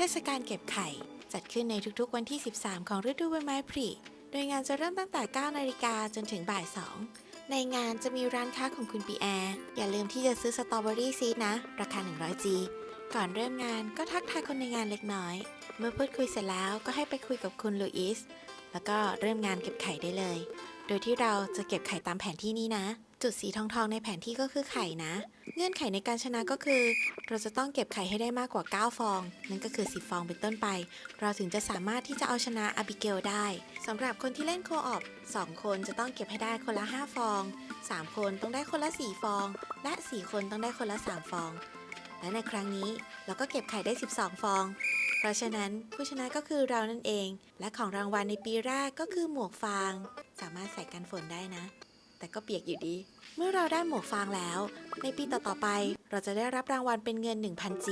เทศกาลเก็บไข่ จัดขึ้นในทุกๆวันที่ 13 ของฤดูใบไม้ผลิโดยงานจะเริ่มตั้งแต่ 9 นาฬิกาจนถึงบ่าย 2 ในงานจะมีร้านค้าของคุณปีแอร์ อย่าลืมที่จะซื้อสตรอเบอรี่ซีดนะ ราคา 100G ก่อนเริ่มงานก็ทักทายคนในงานเล็กน้อย เมื่อพูดคุยเสร็จแล้วก็ให้ไปคุยกับคุณลูอิส แล้วก็เริ่มงานเก็บไข่ได้เลย โดยที่เราจะเก็บไข่ตามแผนที่นี้นะ จุดสีทองทองๆในแผนที่ก็คือไข่นะ เงื่อนไขในการชนะก็คือ เราจะต้องเก็บไข่ให้ได้มากกว่า 9 ฟอง นั่นก็คือ 10 ฟองเป็นต้นไป เราถึงจะสามารถที่จะเอาชนะอาบิเกลได้สำหรับคนที่เล่นโคออป2คนจะต้องเก็บให้ได้คนละ 5 ฟอง 3 คนต้องได้คนละ 4 ฟอง และ 4 คนต้องได้คนละ 3 ฟอง และในครั้งนี้เราก็เก็บไข่ได้ 12 ฟอง เพราะฉะนั้นผู้ชนะก็คือเรานั่นเอง และของรางวัลในปีแรกก็คือหมวกฟาง สามารถใส่กันฝนได้นะ แต่ก็เปียกอยู่ดี เมื่อเราได้หมวกฟางแล้ว ในปีต่อๆไป เราจะได้รับรางวัลเป็นเงิน 1,000G